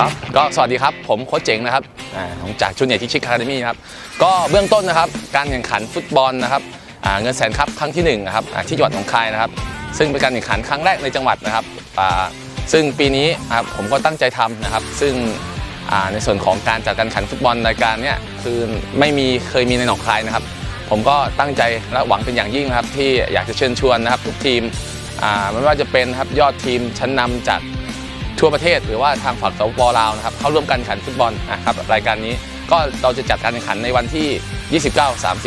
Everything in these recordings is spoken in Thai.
ครับก็สวัสดีครับ ผมโค้ชเจ๋งนะครับของจากชุนใหญ่ที่ชิคคาเดมี่ครับก็เบื้องต้นนะครับการแข่งขันฟุตบอลนะครับเงินแสนครับครั้งที่หนึ่งนะครับที่จังหวัดหนองคายนะครับ ซึ่งเป็นการแข่งขันครั้งแรกในจังหวัดนะครับซึ่งปีนี้ครับผมก็ตั้งใจทำนะครับ ซึ่งในส่วนของการจัดการแข่งขันฟุตบอลรายการนี้คือไม่มีเคยมีในหนองคายนะครับ ผมก็ตั้งใจและหวังเป็นอย่างยิ่งนะครับ ที่อยากจะเชิญชวนนะครับทุกทีมไม่ว่าจะเป็นครับยอดทีมชั้นนำจาก ทั่วประเทศ หรือว่าทางฝั่งสปปลาวนะครับเข้าร่วมการแข่งขันฟุตบอลนะครับรายการนี้ก็เราจะจัดการแข่งขันในวันที่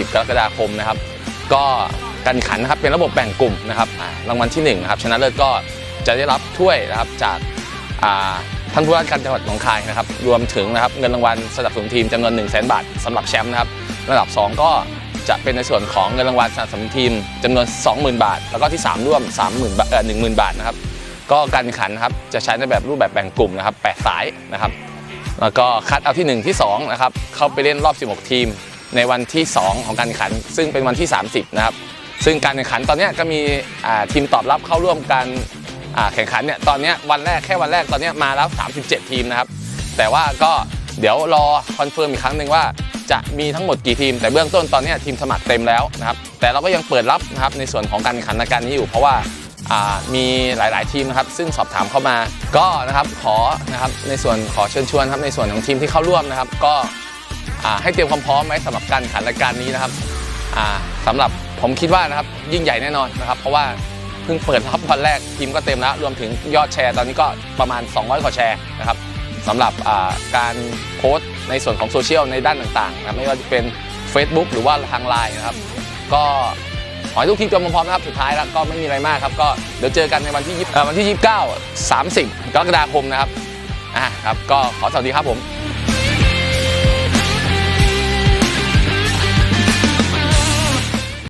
29-30 กรกฎาคมนะครับ ก็การแข่งขันนะครับเป็นระบบแบ่งกลุ่มนะครับรางวัลที่1นะครับชนะเลิศก็จะได้รับถ้วยนะครับจากท่านผู้ว่าการจังหวัดหนองคายนะครับ รวมถึงนะครับเงินรางวัลสนับสนุนทีมจำนวน 1 0 0 0 0แบาทสำหรับแชมป์นะครับระดับ 2 ก็จะเป็นในส่วนของเงินรางวัลสนับสนุนทีมจำนวน 20,000 บาท แล้วก็ที่ 3 ร่วม 30,000 บาทเอ่อ10,000 บาทนะครับ ก็การแข่งขันนะครับจะใช้ในแบบรูปแบบแบ่งกลุ่มนะครับ8สายนะครับ แล้วก็คัดเอาที่ 1 ที่2นะครับเข้าไปเล่นรอบ 16 ทีม ในวันที่ 2 ของการแข่งขัน ซึ่งเป็นวันที่ 30 นะครับ ซึ่งการแข่งขันตอนนี้ก็มีทีมตอบรับเข้าร่วมการแข่งขันเนี่ยตอนนี้วันแรกแค่วันแรกตอนนี้มาแล้ว 37 ทีมนะครับ แต่ว่าก็เดี๋ยวรอคอนเฟิร์มอีกครั้งหนึ่งว่าจะมีทั้งหมดกี่ทีม แต่เบื้องต้นตอนนี้ทีมสมัครเต็มแล้วนะครับแต่เราก็ยังเปิดรับนะครับในส่วนของการแข่งขันรายการนี้อยู่เพราะว่า มีหลาย ๆ ทีมนะครับซึ่งสอบถามเข้ามาก็นะครับขอนะครับในส่วนขอเชิญชวนครับในส่วนของทีมที่เข้าร่วมนะครับ ก็ให้เตรียมความพร้อมไว้สำหรับการขันรายการนี้นะครับอ่าสำหรับผมคิดว่านะครับยิ่งใหญ่แน่นอนนะครับ เพราะว่าเพิ่งเปิดรับวันแรกทีมก็เต็มแล้วรวมถึงยอดแชร์ตอนนี้ก็ประมาณ 200 กว่าแชร์นะครับสำหรับการโพสต์ในส่วนของโซเชียลในด้านต่างๆนะครับไม่ว่าจะเป็น Facebook หรือว่าทางไลน์นะครับ ก็ ขอให้ทุกทีมเตรียมพร้อมนะครับสุดท้ายแล้วก็ไม่มีอะไรมากครับก็เดี๋ยวเจอกันในวันที่วันที่ 29 30 กรกฎาคมนะครับอ่าครับก็ขอสวัสดีครับผม